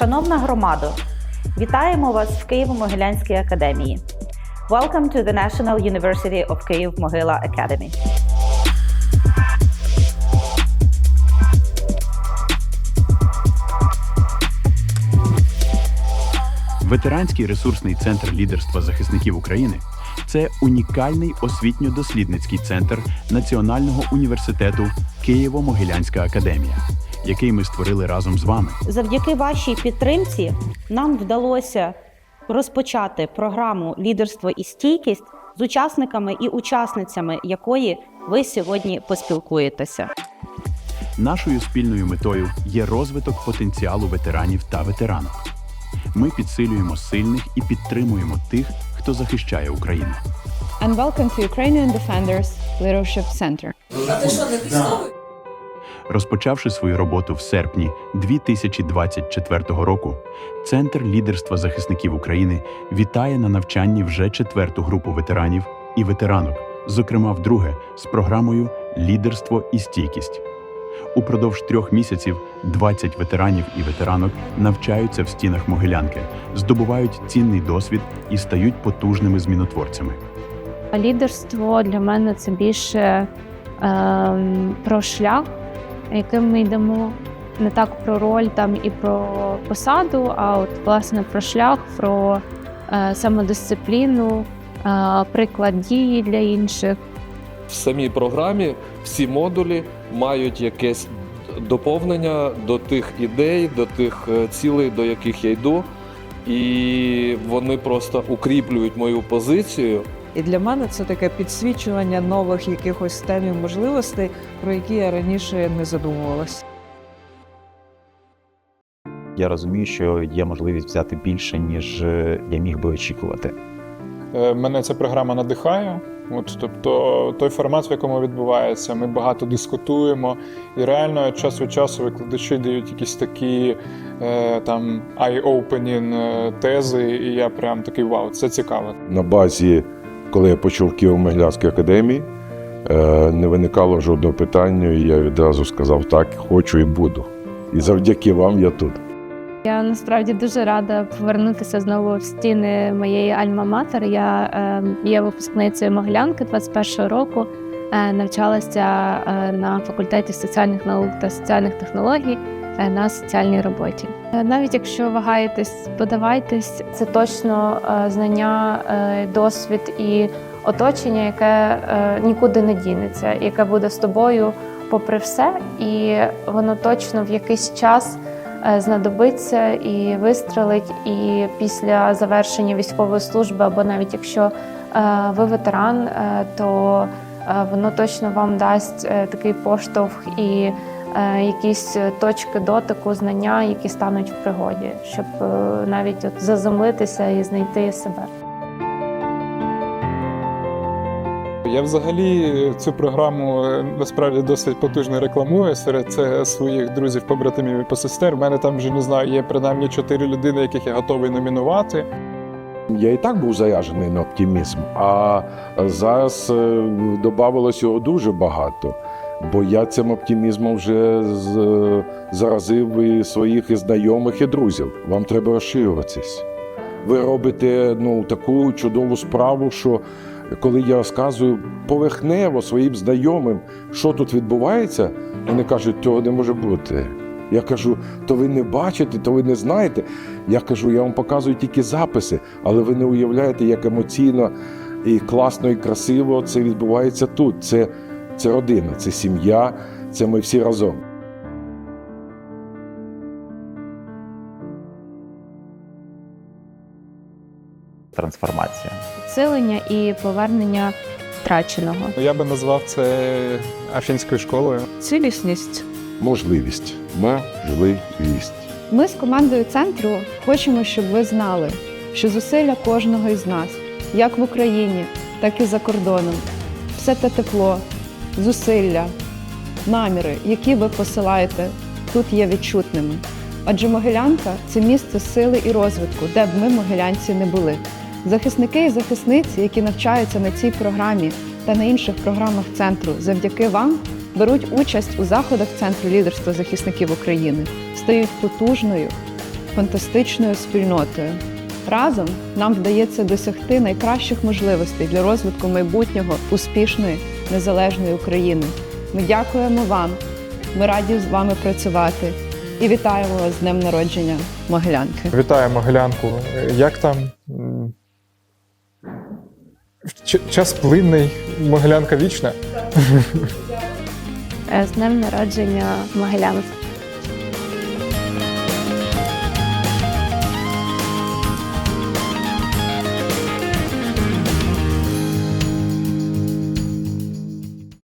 Шановна громадо, вітаємо вас в Києво-Могилянській академії. Welcome to the National University of Kyiv-Mogila Academy. Ветеранський ресурсний центр лідерства захисників України це унікальний освітньо-дослідницький центр Національного університету Києво-Могилянська академія, який ми створили разом з вами. Завдяки вашій підтримці нам вдалося розпочати програму Лідерство і стійкість з учасниками і учасницями якої ви сьогодні поспілкуєтеся. Нашою спільною метою є розвиток потенціалу ветеранів та ветеранок. Ми підсилюємо сильних і підтримуємо тих, хто захищає Україну. and welcome to Ukrainian Defenders Leadership Center. Розпочавши свою роботу в серпні 2024 року, Центр лідерства захисників України вітає на навчанні вже четверту групу ветеранів і ветеранок, зокрема вдруге з програмою Лідерство і стійкість. Упродовж трьох місяців 20 ветеранів і ветеранок навчаються в стінах Могилянки, здобувають цінний досвід і стають потужними змінотворцями. Лідерство для мене це більше ем, про шлях, яким ми йдемо. Не так про роль там і про посаду, а от власне про шлях, про е, самодисципліну, е, приклад дії для інших. В самій програмі всі модулі мають якесь доповнення до тих ідей, до тих е, цілей, до яких я йду, і вони просто укріплюють мою позицію. І для мене це таке підсвічування нових якихось тем і можливостей, про які я раніше не задумувалася. Я розумію, що є можливість взяти більше, ніж е, я міг би очікувати. Е, Мене ця програма надихає. От, тобто той формат, в якому відбувається, ми багато дискутуємо, і реально час від часу викладачі дають якісь такі е, там eye-opening е, тези, і я прям такий вау, це цікаво. на базі, коли я почув в Києво-Могилянській академії, е, не виникало жодного питання, і я відразу сказав так, хочу і буду. І завдяки вам я тут. Я насправді дуже рада повернутися знову в стіни моєї альма-матер. Я е, є випускницею Могилянки 21-го року, е, навчалася на факультеті соціальних наук та соціальних технологій на соціальній роботі. Е, Навіть якщо вагаєтесь, подавайтесь, це точно е, знання, е, досвід і оточення, яке е, нікуди не дінеться, яке буде з тобою попри все, і воно точно в якийсь час е, знадобиться і вистрелить. І після завершення військової служби, або навіть якщо е, ви ветеран, е, то е, воно точно вам дасть е, такий поштовх і е, якісь точки дотику, знання, які стануть в пригоді, щоб е, навіть от заземлитися і знайти себе. Я взагалі цю програму е, насправді досить потужно рекламую серед е, своїх друзів, побратимів і посестер. У мене там вже не знаю, є принаймні чотири людини, яких я готовий номінувати. Я і так був заряджений на оптимізм, а зараз е, додавалось його дуже багато. Бо я цим оптимізмом вже заразив і своїх і знайомих, і друзів. Вам треба розширюватись. Ви робите ну, таку чудову справу, що коли я розказую поверхнево своїм знайомим, що тут відбувається, вони кажуть, цього не може бути. Я кажу, то ви не бачите, то ви не знаєте. Я кажу, я вам показую тільки записи, але ви не уявляєте, як емоційно і класно, і красиво це відбувається тут. Це, це родина, це сім'я, це ми всі разом. Трансформація. Підсилення і повернення втраченого. Я би назвав це афінською школою. Цілісність Можливість, можливість. Ми з командою центру хочемо, щоб ви знали, що зусилля кожного із нас, як в Україні, так і за кордоном, все те тепло, зусилля, наміри, які ви посилаєте, тут є відчутними. Адже Могилянка це місце сили і розвитку, де б ми, могилянці, не були. Захисники і захисниці, які навчаються на цій програмі та на інших програмах центру, завдяки вам беруть участь у заходах Центру лідерства захисників України, стають потужною фантастичною спільнотою. Разом нам вдається досягти найкращих можливостей для розвитку майбутнього успішної незалежної України. Ми дякуємо вам. Ми раді з вами працювати і вітаємо вас з днем народження Могилянки. Вітаю Могилянку. Як там? Час плинний, Могилянка вічна. З днем народження Могилянки.